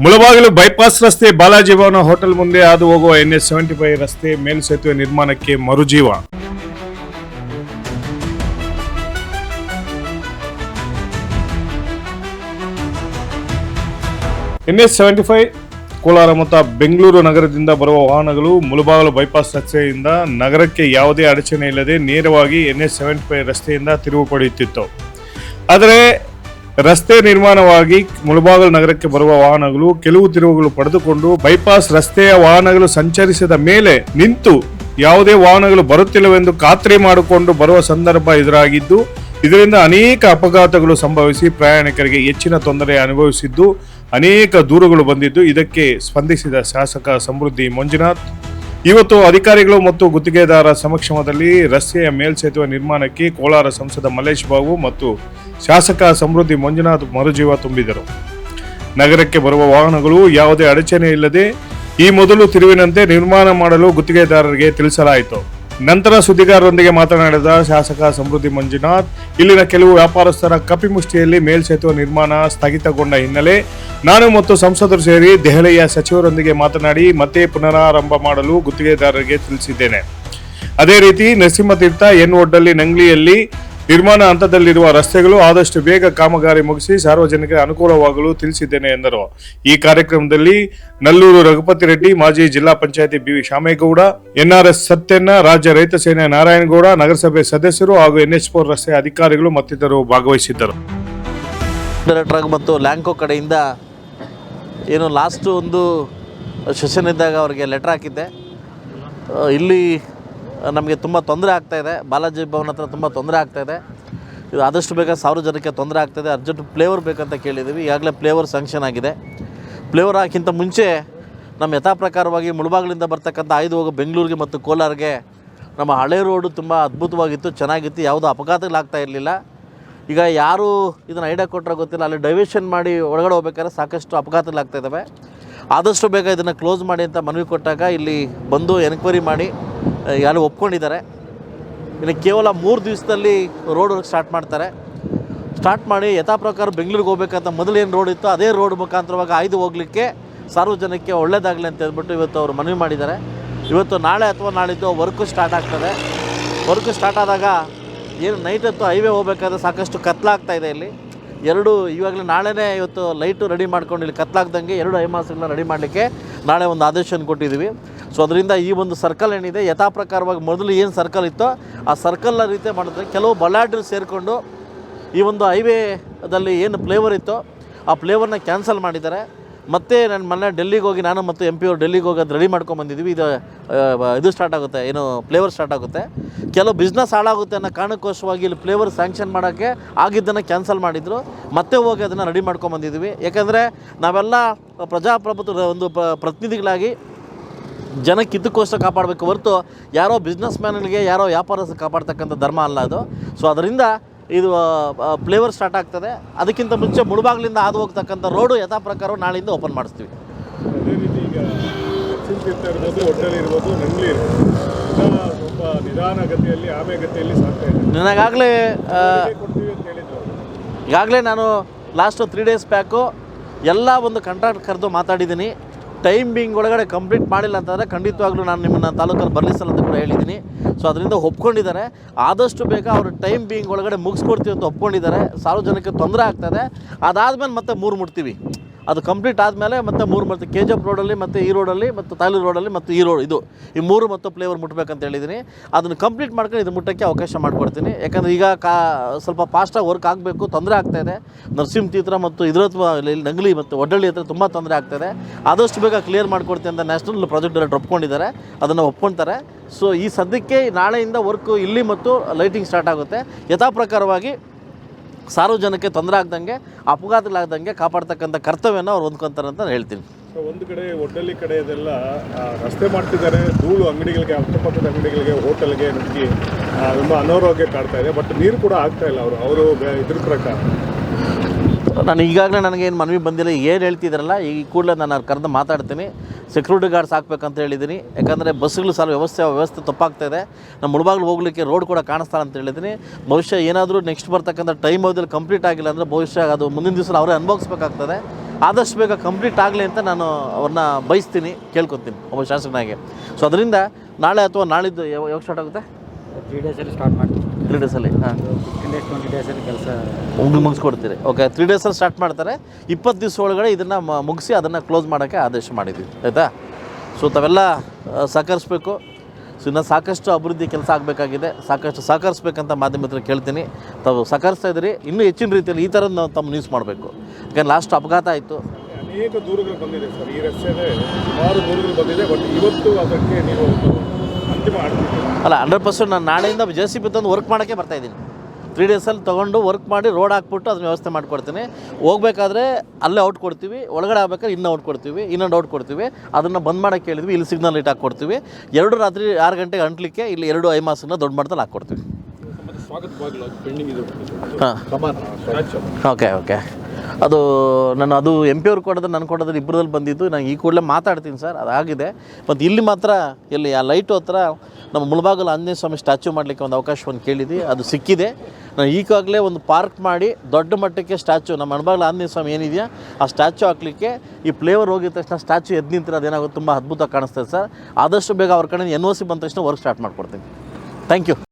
Mulbagal bypass ರಸ್ತೆ ಬಾಲಾಜಿ ಭವನ hotel ಮುಂದೆ ಹಾದು ಹೋಗುವ ಎನ್ಎಸ್ ಸೆವೆಂಟಿ ಫೈವ್ ರಸ್ತೆ ಮೇಲ್ಸೇತುವೆ ನಿರ್ಮಾಣಕ್ಕೆ ಮರುಜೀವ. ಎನ್ಎಸ್ ಸೆವೆಂಟಿ ಫೈವ್, ಕೋಲಾರ ಮತ್ತು ಬೆಂಗಳೂರು ನಗರದಿಂದ ಬರುವ ವಾಹನಗಳು ಮುಳಬಾಗಲು ಬೈಪಾಸ್ ರಸ್ತೆಯಿಂದ ನಗರಕ್ಕೆ ಯಾವುದೇ ಅಡಚಣೆ ಇಲ್ಲದೆ ನೇರವಾಗಿ ಎನ್ಎಸ್ ಸೆವೆಂಟಿ ಫೈವ್ ರಸ್ತೆಯಿಂದ ತಿರುವು ಪಡೆಯುತ್ತಿತ್ತು. ಆದರೆ ರಸ್ತೆ ನಿರ್ಮಾಣವಾಗಿ ಮುಳಬಾಗಲ ನಗರಕ್ಕೆ ಬರುವ ವಾಹನಗಳು ಕೆಲವು ತಿರುವುಗಳು ಪಡೆದುಕೊಂಡು ಬೈಪಾಸ್ ರಸ್ತೆಯ ವಾಹನಗಳು ಸಂಚರಿಸಿದ ಮೇಲೆ ನಿಂತು ಯಾವುದೇ ವಾಹನಗಳು ಬರುತ್ತಿಲ್ಲವೆಂದು ಖಾತ್ರಿ ಮಾಡಿಕೊಂಡು ಬರುವ ಸಂದರ್ಭ ಎದುರಾಗಿದ್ದು, ಇದರಿಂದ ಅನೇಕ ಅಪಘಾತಗಳು ಸಂಭವಿಸಿ ಪ್ರಯಾಣಿಕರಿಗೆ ಹೆಚ್ಚಿನ ತೊಂದರೆ ಅನುಭವಿಸಿದ್ದು, ಅನೇಕ ದೂರುಗಳು ಬಂದಿದ್ದು. ಇದಕ್ಕೆ ಸ್ಪಂದಿಸಿದ ಶಾಸಕ ಸಮೃದ್ಧಿ ಮಂಜುನಾಥ್. ಇವತ್ತು ಅಧಿಕಾರಿಗಳು ಮತ್ತು ಗುತ್ತಿಗೆದಾರ ಸಮಕ್ಷಮದಲ್ಲಿ ರಸ್ತೆಯ ಮೇಲ್ಸೇತುವೆ ನಿರ್ಮಾಣಕ್ಕೆ ಕೋಲಾರ ಸಂಸದ ಮಲ್ಲೇಶ್ ಬಾಬು ಮತ್ತು ಶಾಸಕ ಸಮೃದ್ಧಿ ಮಂಜುನಾಥ್ ಮರುಜೀವ ತುಂಬಿದರು. ನಗರಕ್ಕೆ ಬರುವ ವಾಹನಗಳು ಯಾವುದೇ ಅಡಚಣೆ ಇಲ್ಲದೆ ಈ ಮೊದಲು ತಿರುವಿನಂತೆ ನಿರ್ಮಾಣ ಮಾಡಲು ಗುತ್ತಿಗೆದಾರರಿಗೆ ತಿಳಿಸಲಾಯಿತು. ನಂತರ ಸುದ್ದಿಗಾರರೊಂದಿಗೆ ಮಾತನಾಡಿದ ಶಾಸಕ ಸಮೃದ್ಧಿ ಮಂಜುನಾಥ್, ಇಲ್ಲಿನ ಕೆಲವು ವ್ಯಾಪಾರಸ್ಥರ ಕಪಿಮುಷ್ಟಿಯಲ್ಲಿ ಮೇಲ್ಸೇತುವೆ ನಿರ್ಮಾಣ ಸ್ಥಗಿತಗೊಂಡ ಹಿನ್ನೆಲೆ ನಾನು ಮತ್ತು ಸಂಸದರು ಸೇರಿ ದೆಹಲಿಯ ಸಚಿವರೊಂದಿಗೆ ಮಾತನಾಡಿ ಮತ್ತೆ ಪುನರಾರಂಭ ಮಾಡಲು ಗುತ್ತಿಗೆದಾರರಿಗೆ ತಿಳಿಸಿದ್ದೇನೆ. ಅದೇ ರೀತಿ ನರಸಿಂಹತೀರ್ಥ ಎನ್ ಒಡ್ಡಲ್ಲಿ ನಂಗ್ಲಿಯಲ್ಲಿ ನಿರ್ಮಾಣ ಹಂತದಲ್ಲಿರುವ ರಸ್ತೆಗಳು ಆದಷ್ಟು ಬೇಗ ಕಾಮಗಾರಿ ಮುಗಿಸಿ ಸಾರ್ವಜನಿಕರಿಗೆ ಅನುಕೂಲವಾಗಲು ತಿಳಿಸಿದ್ದೇನೆ ಎಂದರು. ಈ ಕಾರ್ಯಕ್ರಮದಲ್ಲಿ ನಲ್ಲೂರು ರಘುಪತಿ ರೆಡ್ಡಿ, ಮಾಜಿ ಜಿಲ್ಲಾ ಪಂಚಾಯತಿ ಬಿವಿ ಶಾಮೇಗೌಡ, ಎನ್ಆರ್ಎಸ್ ಸತ್ಯಣ್ಣ, ರಾಜ್ಯ ರೈತ ಸೇನೆ ನಾರಾಯಣಗೌಡ, ನಗರಸಭೆ ಸದಸ್ಯರು ಹಾಗೂ ಎನ್ಎಚ್ ಫೋರ್ ರಸ್ತೆ ಅಧಿಕಾರಿಗಳು ಮತ್ತಿತರರು ಭಾಗವಹಿಸಿದ್ದರು. ಡೈರೆಕ್ಟರ್ ಮತ್ತು ಲ್ಯಾಂಕೋ ಕಡೆಯಿಂದ ಏನು ಲಾಸ್ಟು ಒಂದು ಸೆಷನ್ ಇದ್ದಾಗ ಅವರಿಗೆ ಲೆಟರ್ ಹಾಕಿದ್ದೆ. ಇಲ್ಲಿ ನಮಗೆ ತುಂಬ ತೊಂದರೆ ಆಗ್ತಾಯಿದೆ ಬಾಲಾಜಿ ಭವನ್ ಹತ್ರ ತುಂಬ ತೊಂದರೆ ಆಗ್ತಾಯಿದೆ ಇದು. ಆದಷ್ಟು ಬೇಗ ಸಾವಿರ ಜನಕ್ಕೆ ತೊಂದರೆ ಆಗ್ತಾಯಿದೆ ಅರ್ಜೆಂಟ್ ಫ್ಲೇವರ್ ಬೇಕಂತ ಕೇಳಿದ್ದೀವಿ ಈಗಾಗಲೇ ಫ್ಲೇವರ್ ಸ್ಯಾಂಕ್ಷನ್ ಆಗಿದೆ. ಫ್ಲೇವರ್ ಹಾಕಿಂತ ಮುಂಚೆ ನಮ್ಮ ಯಥಾ ಪ್ರಕಾರವಾಗಿ ಮುಳಬಾಗಿಲಿಂದ ಬರ್ತಕ್ಕಂಥ ಆಯ್ದು ಹೋಗೋ ಬೆಂಗಳೂರಿಗೆ ಮತ್ತು ಕೋಲಾರ್ಗೆ ನಮ್ಮ ಹಳೆ ರೋಡು ತುಂಬ ಅದ್ಭುತವಾಗಿತ್ತು, ಚೆನ್ನಾಗಿತ್ತು. ಯಾವುದೂ ಅಪಘಾತಗಳಾಗ್ತಾ ಇರಲಿಲ್ಲ. ಈಗ ಯಾರು ಇದನ್ನು ಐಡಿಯಾ ಕೊಟ್ಟರೆ ಗೊತ್ತಿಲ್ಲ. ಅಲ್ಲಿ ಡೈವೇಷನ್ ಮಾಡಿ ಒಳಗಡೆ ಹೋಗ್ಬೇಕಾದ್ರೆ ಸಾಕಷ್ಟು ಅಪಘಾತಗಳಾಗ್ತಾ ಇದ್ದಾವೆ ಆದಷ್ಟು ಬೇಗ ಇದನ್ನು ಕ್ಲೋಸ್ ಮಾಡಿ ಅಂತ ಮನವಿ ಕೊಟ್ಟಾಗ ಇಲ್ಲಿ ಬಂದು ಎನ್ಕ್ವೈರಿ ಮಾಡಿ ಯಾರು ಒಪ್ಕೊಂಡಿದ್ದಾರೆ. ಇನ್ನು ಕೇವಲ ಮೂರು ದಿವಸದಲ್ಲಿ ರೋಡ್ ಸ್ಟಾರ್ಟ್ ಮಾಡ್ತಾರೆ. ಸ್ಟಾರ್ಟ್ ಮಾಡಿ ಯಥಾ ಪ್ರಕಾರ ಬೆಂಗಳೂರಿಗೆ ಹೋಗ್ಬೇಕಂತ ಮೊದಲೇನು ರೋಡ್ ಇತ್ತು ಅದೇ ರೋಡ್ ಮುಖಾಂತರವಾಗ ಆಯ್ದು ಹೋಗಲಿಕ್ಕೆ ಸಾರ್ವಜನಿಕಕ್ಕೆ ಒಳ್ಳೇದಾಗಲಿ ಅಂತ ಹೇಳ್ಬಿಟ್ಟು ಇವತ್ತು ಅವರು ಮನವಿ ಮಾಡಿದ್ದಾರೆ. ಇವತ್ತು ನಾಳೆ ಅಥವಾ ನಾಳಿದ್ದು ವರ್ಕು ಸ್ಟಾರ್ಟ್ ಆಗ್ತದೆ. ವರ್ಕು ಸ್ಟಾರ್ಟ್ ಆದಾಗ ಏನು ನೈಟ್ ಹೊತ್ತು ಹೈವೇ ಹೋಗ್ಬೇಕಾದ್ರೆ ಸಾಕಷ್ಟು ಕತ್ಲಾಗ್ತಾ ಇದೆ ಇಲ್ಲಿ. ಎರಡು ಇವಾಗಲೇ ನಾಳೆನೇ ಇವತ್ತು ಲೈಟು ರೆಡಿ ಮಾಡ್ಕೊಂಡು ಇಲ್ಲಿ ಕತ್ಲಾಗ್ದಂಗೆ ಎರಡು ಐಮಾಸಗಳನ್ನ ರೆಡಿ ಮಾಡಲಿಕ್ಕೆ ನಾಳೆ ಒಂದು ಆದೇಶವನ್ನು ಕೊಟ್ಟಿದ್ದೀವಿ. ಸೊ ಅದರಿಂದ ಈ ಒಂದು ಸರ್ಕಲ್ ಏನಿದೆ, ಯಥಾಪ್ರಕಾರವಾಗಿ ಮೊದಲು ಏನು ಸರ್ಕಲ್ ಇತ್ತೋ ಆ ಸರ್ಕಲ್ನ ರೀತಿ ಮಾಡಿದ್ರೆ ಕೆಲವು ಬಲಾಢ್ಯರು ಸೇರಿಕೊಂಡು ಈ ಒಂದು ಹೈವೇದಲ್ಲಿ ಏನು ಫ್ಲೇವರ್ ಇತ್ತೋ ಆ ಫ್ಲೇವರ್ನ ಕ್ಯಾನ್ಸಲ್ ಮಾಡಿದ್ದಾರೆ. ಮತ್ತೆ ನಾನು ಮೊನ್ನೆ ಡೆಲ್ಲಿಗೆ ಹೋಗಿ ನಾನು ಮತ್ತು ಎಂ ಪಿ ಅವರು ಡೆಲ್ಲಿಗೆ ಹೋಗಿ ಅದು ರೆಡಿ ಮಾಡ್ಕೊಂಬಂದಿದ್ದೀವಿ ಇದು ಇದು ಸ್ಟಾರ್ಟ್ ಆಗುತ್ತೆ, ಏನು ಫ್ಲೇವರ್ ಸ್ಟಾರ್ಟ್ ಆಗುತ್ತೆ. ಕೆಲವು ಬಿಸ್ನೆಸ್ ಹಾಳಾಗುತ್ತೆ ಅನ್ನೋ ಕಾರಣಕ್ಕೋಸ್ಕರವಾಗಿ ಇಲ್ಲಿ ಫ್ಲೇವರ್ ಸ್ಯಾಂಕ್ಷನ್ ಮಾಡೋಕ್ಕೆ ಆಗಿದ್ದನ್ನು ಕ್ಯಾನ್ಸಲ್ ಮಾಡಿದರು. ಮತ್ತೆ ಹೋಗಿ ಅದನ್ನು ರೆಡಿ ಮಾಡ್ಕೊಂಬಂದಿದ್ದೀವಿ ಯಾಕಂದರೆ ನಾವೆಲ್ಲ ಪ್ರಜಾಪ್ರಭುತ್ವದ ಒಂದು ಪ್ರ- ಪ್ರತಿನಿಧಿಗಳಾಗಿ ಜನಕ್ಕೆ ಇದಕ್ಕೋಸ್ಕರ ಕಾಪಾಡಬೇಕು ಹೊರತು ಯಾರೋ ಬಿಸ್ನೆಸ್ ಮ್ಯಾನ್ಗಳಿಗೆ ಯಾರೋ ವ್ಯಾಪಾರ ಕಾಪಾಡ್ತಕ್ಕಂಥ ಧರ್ಮ ಅಲ್ಲ ಅದು. ಸೊ ಅದರಿಂದ ಇದು ಫ್ಲೇವರ್ ಸ್ಟಾರ್ಟ್ ಆಗ್ತದೆ. ಅದಕ್ಕಿಂತ ಮುಂಚೆ ಮುಳುಬಾಗ್ಲಿಂದ ಹಾದು ಹೋಗ್ತಕ್ಕಂಥ ರೋಡು ಯಥಾ ಪ್ರಕಾರ ನಾಳೆಯಿಂದ ಓಪನ್ ಮಾಡಿಸ್ತೀವಿ. ನನಗಾಗಲೇ ಈಗಾಗಲೇ ನಾನು ಲಾಸ್ಟು ತ್ರೀ ಡೇಸ್ ಬ್ಯಾಕು ಎಲ್ಲ ಒಂದು ಕಾಂಟ್ರಾಕ್ಟ್ ಕರೆದು ಮಾತಾಡಿದ್ದೀನಿ. ಟೈಮ್ ಬಿಂಗ್ ಒಳಗಡೆ ಕಂಪ್ಲೀಟ್ ಮಾಡಿಲ್ಲ ಅಂತಂದರೆ ಖಂಡಿತವಾಗ್ಲೂ ನಾನು ನಿಮ್ಮನ್ನು ತಾಲೂಕಲ್ಲಿ ಬರಲಿಸಲ್ಲ ಅಂತ ಕೂಡ ಹೇಳಿದ್ದೀನಿ. ಸೊ ಅದರಿಂದ ಒಪ್ಕೊಂಡಿದ್ದಾರೆ. ಆದಷ್ಟು ಬೇಗ ಅವರು ಟೈಮ್ ಬಿಂಗ್ ಒಳಗಡೆ ಮುಗಿಸ್ಕೊಡ್ತೀವಿ ಅಂತ ಒಪ್ಕೊಂಡಿದ್ದಾರೆ. ಸಾರ್ವಜನಿಕ ತೊಂದರೆ ಆಗ್ತದೆ ಅದಾದಮೇಲೆ ಮತ್ತೆ ಮೂರು ಮುಟ್ತೀವಿ. ಅದು ಕಂಪ್ಲೀಟ್ ಆದಮೇಲೆ ಮತ್ತೆ ಮೂರು ಮತ್ತು ಕೆ ಜಿ ಎಫ್ ರೋಡಲ್ಲಿ ಮತ್ತು ಈ ರೋಡಲ್ಲಿ ಮತ್ತು ತಾಲೂರು ರೋಡಲ್ಲಿ ಮತ್ತು ಈ ರೋಡ್ ಇದು. ಈ ಮೂರು ಮತ್ತು ಫ್ಲೇವರ್ ಮುಟ್ಬೇಕಂತ ಹೇಳಿದ್ದೀನಿ ಅದನ್ನು ಕಂಪ್ಲೀಟ್ ಮಾಡ್ಕೊಂಡು ಇದು ಮುಟ್ಟೋಕ್ಕೆ ಅವಕಾಶ ಮಾಡಿಕೊಡ್ತೀನಿ. ಯಾಕಂದರೆ ಈಗ ಕಾ, ಸ್ವಲ್ಪ ಫಾಸ್ಟಾಗಿ ವರ್ಕ್ ಆಗಬೇಕು, ತೊಂದರೆ ಆಗ್ತಾಯಿದೆ ನರಸಿಂಹ ತೀತ್ರ ಮತ್ತು ಇದ್ರ ಇಲ್ಲಿ ನಂಗ್ಲಿ ಮತ್ತು ಒಡ್ಡಳ್ಳಿ ಹತ್ರ ತುಂಬ ತೊಂದರೆ ಆಗ್ತಾಯಿದೆ ಆದಷ್ಟು ಬೇಗ ಕ್ಲಿಯರ್ ಮಾಡ್ಕೊಡ್ತೀನಿ ಅಂತ ನ್ಯಾಷನಲ್ ಪ್ರಾಜೆಕ್ಟ್ ಡೈರೆಕ್ಟರ್ ಒಪ್ಕೊಂಡಿದ್ದಾರೆ. ಅದನ್ನು ಒಪ್ಕೊಳ್ತಾರೆ ಸೊ ಈ ಸದ್ಯಕ್ಕೆ ನಾಳೆಯಿಂದ ವರ್ಕು ಇಲ್ಲಿ ಮತ್ತು ಲೈಟಿಂಗ್ ಸ್ಟಾರ್ಟ್ ಆಗುತ್ತೆ. ಯಥಾ ಸಾರ್ವಜನಿಕಕ್ಕೆ ತೊಂದರೆ ಆಗ್ದಂಗೆ ಅಪಘಾತಗಳಾಗ್ದಂಗೆ ಕಾಪಾಡ್ತಕ್ಕಂಥ ಕರ್ತವ್ಯನ ಅವ್ರು ಹೊಂದ್ಕೊತಾರೆ ಅಂತ ಹೇಳ್ತೀನಿ. ಒಂದು ಕಡೆ ಒಡ್ಡಲ್ಲಿ ಕಡೆ ಇದೆಲ್ಲ ರಸ್ತೆ ಮಾಡ್ತಿದ್ದಾರೆ. ಧೂಳು ಅಂಗಡಿಗಳಿಗೆ, ಅಕ್ಕಪಕ್ಕದ ಅಂಗಡಿಗಳಿಗೆ, ಹೋಟೆಲ್ಗೆ ನುಗ್ಗಿ ತುಂಬ ಅನಾರೋಗ್ಯ ಕಾಡ್ತಾ ಇದೆ. ಬಟ್ ನೀರು ಕೂಡ ಆಗ್ತಾ ಇಲ್ಲ ಅವರು. ಅವರು ಇದ್ರ ಪ್ರಕಾರ. ನಾನು ಈಗಾಗಲೇ ನನಗೇನು ಮನವಿ ಬಂದಿಲ್ಲ, ಏನು ಹೇಳ್ತಿದ್ದಾರಲ್ಲ ಈ ಕೂಡಲೇ ನಾನು ಅವ್ರು ಕರೆದು ಮಾತಾಡ್ತೀನಿ. ಸೆಕ್ಯೂರಿಟಿ ಗಾರ್ಡ್ಸ್ ಹಾಕ್ಬೇಕಂತ ಹೇಳಿದ್ದೀನಿ ಯಾಕಂದರೆ ಬಸ್ಸುಗಳು ಸಾಲ ವ್ಯವಸ್ಥೆ ವ್ಯವಸ್ಥೆ ತಪ್ಪಾಗ್ತಾ ಇದೆ. ನಮ್ಮ ಮುಳಬಾಗ್ಲು ಹೋಗ್ಲಿಕ್ಕೆ ರೋಡ್ ಕೂಡ ಕಾಣಿಸ್ತಾನೆ ಅಂತ ಹೇಳಿದ್ದೀನಿ ಬಹುಶಃ ಏನಾದರೂ ನೆಕ್ಸ್ಟ್ ಬರ್ತಕ್ಕಂಥ ಟೈಮ್ ಅವಧಿಯಲ್ಲಿ ಕಂಪ್ಲೀಟ್ ಆಗಿಲ್ಲ ಅಂದರೆ ಬಹುಶಃ ಅದು ಮುಂದಿನ ದಿವಸ ಅವರೇ ಅನುಭವಿಸ್ಬೇಕಾಗ್ತದೆ. ಆದಷ್ಟು ಬೇಗ ಕಂಪ್ಲೀಟ್ ಆಗಲಿ ಅಂತ ನಾನು ಅವ್ರನ್ನ ಬಯಸ್ತೀನಿ, ಕೇಳ್ಕೊತೀನಿ ಒಬ್ಬ ಶಾಸಕನಾಗೆ. ಸೊ ಅದರಿಂದ ನಾಳೆ ಅಥವಾ ನಾಳಿದ್ದು ಯಾವ ಯಾವಾಗ ಸ್ಟಾರ್ಟ್ ಆಗುತ್ತೆ? ತ್ರೀ ಡೇಸಲ್ಲಿ ಸ್ಟಾರ್ಟ್ ಮಾಡ್ತೀವಿ. ತ್ರೀ ಡೇಸಲ್ಲಿ ಹಾಂ. ಡೇಸ್ ಟ್ವೆಂಟಿ ಡೇಸಲ್ಲಿ ಕೆಲಸ. ಮುಗಿಸ್ಕೊಡ್ತೀರಿ. ಓಕೆ ತ್ರೀ ಡೇಸಲ್ಲಿ ಸ್ಟಾರ್ಟ್ ಮಾಡ್ತಾರೆ. ಇಪ್ಪತ್ತು ದಿವಸ ಒಳಗಡೆ ಇದನ್ನು ಮುಗಿಸಿ ಅದನ್ನು ಕ್ಲೋಸ್ ಮಾಡೋಕ್ಕೆ ಆದೇಶ ಮಾಡಿದ್ವಿ ಆಯಿತಾ? ಸೊ ತಾವೆಲ್ಲ ಸಹಕರಿಸ್ಬೇಕು. ಸೊ ಇನ್ನು ಸಾಕಷ್ಟು ಅಭಿವೃದ್ಧಿ ಕೆಲಸ ಆಗಬೇಕಾಗಿದೆ. ಸಾಕಷ್ಟು ಸಹಕರಿಸ್ಬೇಕಂತ ಮಾಧ್ಯಮದ ಹತ್ರ ಕೇಳ್ತೀನಿ. ತಾವು ಸಹಕರಿಸ್ತಾ ಇದ್ದೀರಿ. ಇನ್ನೂ ಹೆಚ್ಚಿನ ರೀತಿಯಲ್ಲಿ ಈ ಥರದ್ದು ನಾವು ತಮ್ಮ ನ್ಯೂಸ್ ಮಾಡಬೇಕು. ಯಾಕಂದ್ರೆ ಲಾಸ್ಟ್ ಅಪಘಾತ ಆಯಿತು. ಅನೇಕ ದೂರುಗಳು ಬಂದಿದೆ ಸರ್. ಈ ರಸ್ತೆ ಸುಮಾರು ದೂರುಗಳು ಬಂದಿದೆ ಬಟ್ ಇವತ್ತು ಅದಕ್ಕೆ ನೀವು ಅಲ್ಲ ಹಂಡ್ರೆಡ್ ಪರ್ಸೆಂಟ್ ನಾನು ನಾಳೆಯಿಂದ ಜೆ ಸಿ ಬಿ ತಂದು ವರ್ಕ್ ಮಾಡೋಕ್ಕೆ ಬರ್ತಾ ಇದ್ದೀನಿ. ತ್ರೀ ಡೇಸಲ್ಲಿ ತೊಗೊಂಡು ವರ್ಕ್ ಮಾಡಿ ರೋಡ್ ಹಾಕ್ಬಿಟ್ಟು ಅದನ್ನ ವ್ಯವಸ್ಥೆ ಮಾಡಿಕೊಡ್ತೀನಿ. ಹೋಗ್ಬೇಕಾದ್ರೆ ಅಲ್ಲೇ ಔಟ್ ಕೊಡ್ತೀವಿ ಒಳಗಡೆ ಆಗ್ಬೇಕಾದ್ರೆ ಇನ್ನೂ ಔಟ್ ಕೊಡ್ತೀವಿ ಇನ್ನೊಂದು ಔಟ್ ಕೊಡ್ತೀವಿ. ಅದನ್ನು ಬಂದ್ ಮಾಡೋಕ್ಕೆ ಹೇಳಿದ್ವಿ ಇಲ್ಲಿ ಸಿಗ್ನಲ್ ಲೈಟ್ ಹಾಕ್ಕೊಡ್ತೀವಿ. ಎರಡು ರಾತ್ರಿ ಆರು ಗಂಟೆಗೆ ಅಂಟ್ಲಿಕ್ಕೆ ಇಲ್ಲಿ ಎರಡು ಐಮಾಸನ್ನ ದೊಡ್ಡ ಮಟ್ಟದಲ್ಲಿ ಹಾಕ್ಕೊಡ್ತೀವಿ. ಹಾಂ. ಓಕೆ ಓಕೆ ಅದು ನಾನು ಅದು ಎಂ ಪಿ ಅವ್ರು ಕೊಡೋದು, ನಾನು ಕೊಡೋದು ಇಬ್ಬರದಲ್ಲಿ ಬಂದಿದ್ದು. ನಾನು ಈ ಕೂಡಲೇ ಮಾತಾಡ್ತೀನಿ ಸರ್, ಅದಾಗಿದೆ. ಮತ್ತು ಇಲ್ಲಿ ಮಾತ್ರ ಇಲ್ಲಿ ಆ ಲೈಟು ಹತ್ರ ನಮ್ಮ ಮುಳಬಾಗಲು ಆಂಜನೇಯ ಸ್ವಾಮಿ ಸ್ಟ್ಯಾಚು ಮಾಡಲಿಕ್ಕೆ ಒಂದು ಅವಕಾಶವನ್ನು ಕೇಳಿದ್ವಿ. ಅದು ಸಿಕ್ಕಿದೆ. ನಾನು ಈಗಾಗಲೇ ಒಂದು ಪಾರ್ಕ್ ಮಾಡಿ ದೊಡ್ಡ ಮಟ್ಟಕ್ಕೆ ಸ್ಟ್ಯಾಚು ನಮ್ಮ ಮಣಬಾಗಲು ಆಂಜನೇಯ ಸ್ವಾಮಿ ಏನಿದೆಯಾ, ಆ ಸ್ಟ್ಯಾಚು ಹಾಕಲಿಕ್ಕೆ ಈ ಫ್ಲೇವರ್ ಹೋಗಿದ ತಕ್ಷಣ ಸ್ಟ್ಯಾಚು ಎದ್ದು ನಿಂತಿರೋ ಅದೇನಾಗುತ್ತೆ ತುಂಬ ಅದ್ಭುತ ಕಾಣಿಸ್ತದೆ ಸರ್. ಆದಷ್ಟು ಬೇಗ ಅವ್ರ ಕಡೆ ಎನ್ ಒ ಸಿ ಬಂದ ತಕ್ಷಣ ವರ್ಕ್ ಸ್ಟಾರ್ಟ್ ಮಾಡಿಕೊಡ್ತೀನಿ. Thank you